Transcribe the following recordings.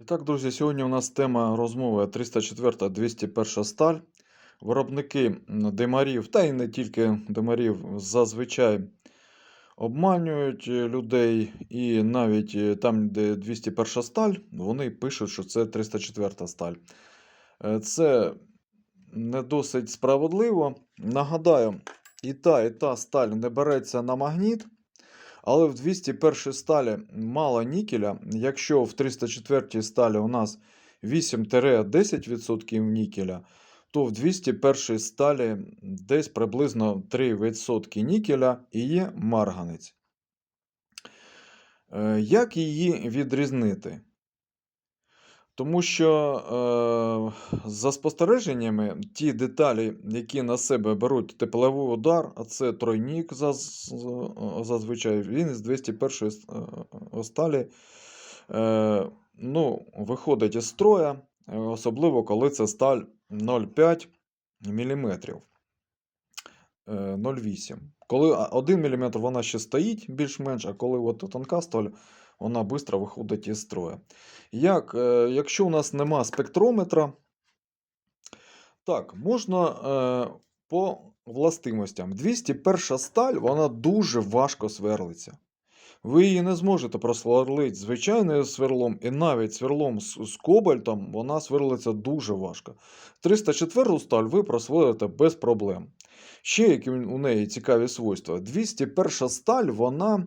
І так, друзі, сьогодні у нас тема розмови 304-201 сталь. Виробники димарів, та й не тільки димарів, зазвичай обманюють е, людей. І навіть е, там, де 201 сталь, вони пишуть, що це 304 сталь. Е, Це не досить справедливо. Нагадаю, і та, і та сталь не береться на магніт. Але в 201 сталі мало нікеля. Якщо в 304 сталі у нас 8-10% нікеля, то в 201 сталі десь приблизно 3% нікеля і є марганець. Е, Як її відрізнити? Тому що е, за спостереженнями, ті деталі, які на себе беруть тепловий удар, а це тройнік заз- зазвичай, він з 201 с- е, сталі е, ну, виходить із строя, е, особливо коли це сталь 0,5 мм. 0,8. Коли 1 мм вона ще стоїть більш-менш, а коли от тонка сталь, вона швидко виходить із строя. Як, е, якщо у нас нема спектрометра, так, можна е, по властимостям. 201 сталь, вона дуже важко сверлиться. Ви її не зможете просверлити звичайним сверлом, і навіть сверлом з, з кобальтом вона сверлиться дуже важко. 304 сталь ви просверлите без проблем. Ще які у неї цікаві свойства. 201 сталь, вона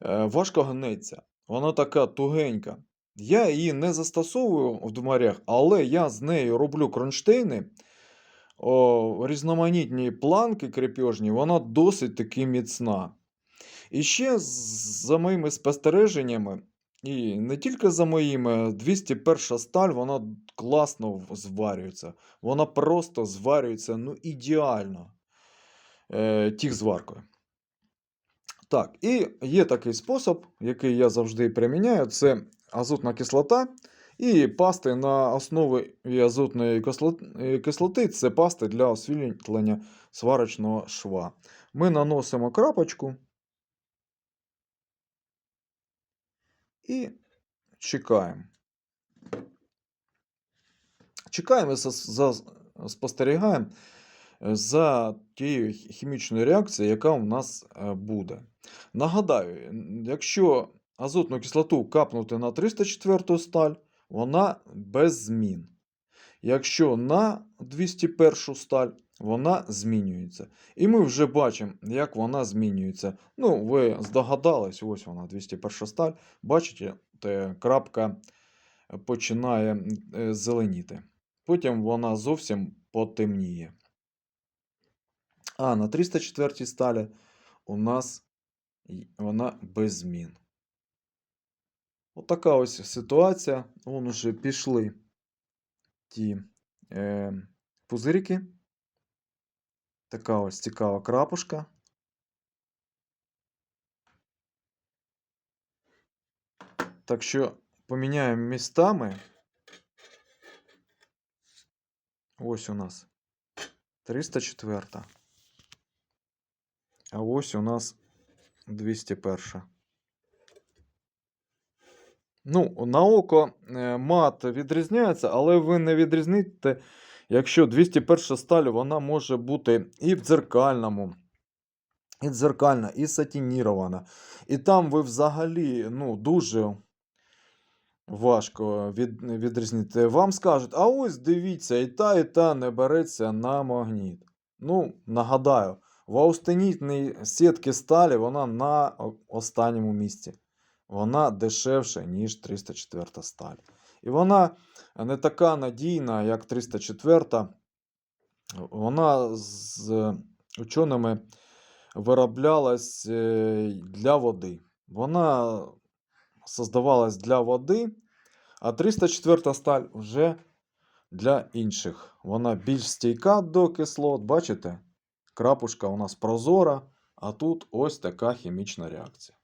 важко гнеться. Вона така тугенька. Я її не застосовую в димарях, але я з нею роблю кронштейни. О, різноманітні планки крепежні, вона досить таки міцна. І ще за моїми спостереженнями, і не тільки за моїми, 201 сталь, вона класно зварюється. Вона просто зварюється ну, ідеально е, тіхзваркою. Так, і є такий спосіб, який я завжди приміняю, це азотна кислота. І пасти на основі азотної кислоти це пасти для освітлення сварочного шва. Ми наносимо крапочку і чекаємо. Чекаємо, за, спостерігаємо за тією хімічною реакцією, яка у нас е, буде. Нагадаю, якщо азотну кислоту капнути на 304 сталь, вона без змін. Якщо на 201 сталь, вона змінюється. І ми вже бачимо, як вона змінюється. Ну, ви здогадались, ось вона 201 сталь. Бачите, те, крапка починає е, зеленіти. Потім вона зовсім потемніє. А на 304 сталі у нас вона без змін. Отака ось ситуація. Вон уже пішли ті е, пузирики. Така ось цікава крапушка. Так що поміняємо містами. Ось у нас 304. А ось у нас 201. Ну, на око е, мат відрізняється, але ви не відрізните, якщо 201 сталь, вона може бути і в дзеркальному, і дзеркальна, і сатінірована. І там ви взагалі ну, дуже важко від, відрізнити. Вам скажуть, а ось дивіться, і та, і та не береться на магніт. Ну, нагадаю, в аустенітній сітки сталі вона на останньому місці. Вона дешевша, ніж 304 сталь. І вона не така надійна, як 304. Вона з ученими вироблялась е, для води. Вона создавалась для води, а 304 сталь вже для інших. Вона більш стійка до кислот. Бачите? Крапушка у нас прозора, а тут ось така хімічна реакція.